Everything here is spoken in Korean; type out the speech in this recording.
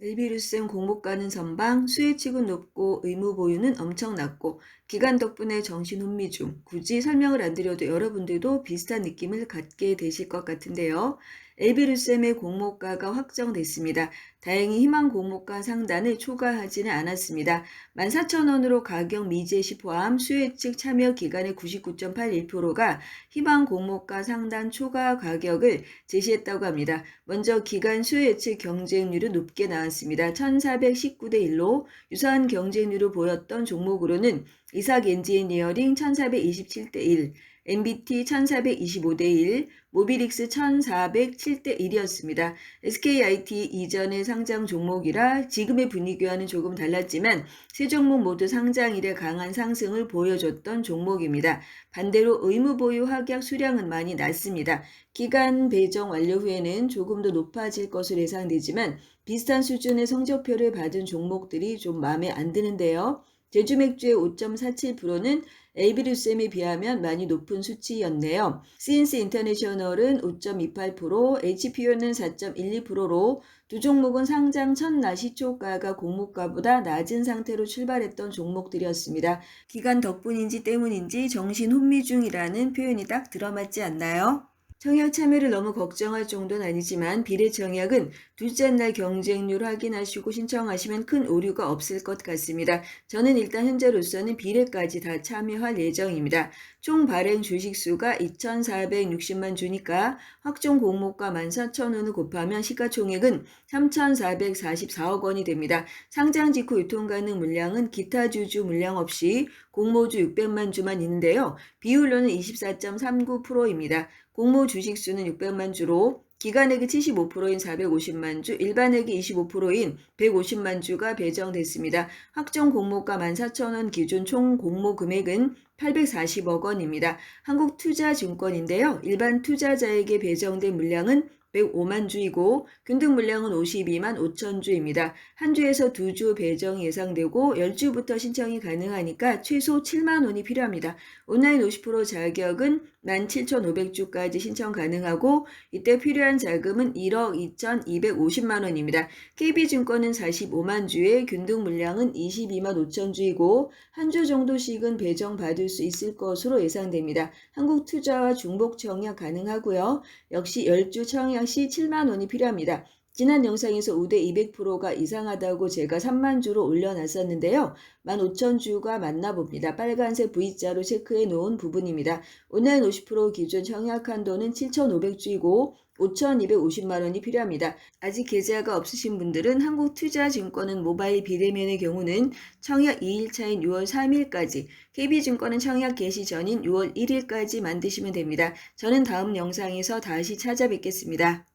엘비루쌤 공모가는 선방, 수혜치곤 높고 의무 보유는 엄청 낮고 기간 덕분에 정신 혼미 중 굳이 설명을 안 드려도 여러분들도 비슷한 느낌을 갖게 되실 것 같은데요. 엘비루쌤의 공모가가 확정됐습니다. 다행히 희망 공모가 상단을 초과하지는 않았습니다. 14,000원으로 가격 미제 시 포함 수혜 측 참여 기간의 99.81%가 희망 공모가 상단 초과 가격을 제시했다고 합니다. 먼저 기간 수혜 측 경쟁률은 높게 나왔습니다. 1419대 1로 유사한 경쟁률을 보였던 종목으로는 이삭 엔지니어링 1427대 1, MBT 1425대 1, 모비릭스 1407대 1이었습니다. SKIT 이전의 상장 종목이라 지금의 분위기와는 조금 달랐지만 세 종목 모두 상장 이래 강한 상승을 보여줬던 종목입니다. 반대로 의무 보유 확약 수량은 많이 낮습니다. 기간 배정 완료 후에는 조금 더 높아질 것으로 예상되지만 비슷한 수준의 성적표를 받은 종목들이 좀 마음에 안 드는데요. 제주 맥주의 5.47%는 에이비루셈에 비하면 많이 높은 수치였네요. CNC 인터내셔널은 5.28%, HPO는 4.12%로 두 종목은 상장 첫날 시초가가 공모가보다 낮은 상태로 출발했던 종목들이었습니다. 기간 덕분인지 때문인지 정신 혼미 중이라는 표현이 딱 들어맞지 않나요? 청약 참여를 너무 걱정할 정도는 아니지만 비례 청약은 둘째 날 경쟁률 확인하시고 신청하시면 큰 오류가 없을 것 같습니다. 저는 일단 현재로서는 비례까지 다 참여할 예정입니다. 총 발행 주식수가 2,460만 주니까 확정 공모가 14,000원을 곱하면 시가총액은 3,444억 원이 됩니다. 상장 직후 유통 가능 물량은 기타 주주 물량 없이 공모주 600만 주만 있는데요. 비율로는 24.39%입니다. 공모 주식 수는 600만 주로 기간액이 75%인 450만 주, 일반액이 25%인 150만 주가 배정됐습니다. 확정 공모가 14,000원 기준 총 공모 금액은 840억 원입니다. 한국투자증권인데요. 일반 투자자에게 배정된 물량은 105만 주이고 균등 물량은 52만 5천 주입니다. 한 주에서 두 주 배정이 예상되고 10주부터 신청이 가능하니까 최소 7만 원이 필요합니다. 온라인 50% 자격은 17,500주까지 신청 가능하고 이때 필요한 자금은 1억 2,250만 원입니다. KB증권은 45만 주에 균등 물량은 22만 5천 주이고 한 주 정도씩은 배정 받을 수 있을 것으로 예상됩니다. 한국투자와 중복 청약 가능하고요. 역시 10주 청약 시 7만 원이 필요합니다. 지난 영상에서 우대 200%가 이상하다고 제가 3만 주로 올려놨었는데요. 15,000주가 맞나 봅니다. 빨간색 V자로 체크해 놓은 부분입니다. 온라인 50% 기준 청약 한도는 7,500주이고 5,250만 원이 필요합니다. 아직 계좌가 없으신 분들은 한국투자증권은 모바일 비대면의 경우는 청약 2일차인 6월 3일까지, KB증권은 청약 개시 전인 6월 1일까지 만드시면 됩니다. 저는 다음 영상에서 다시 찾아뵙겠습니다.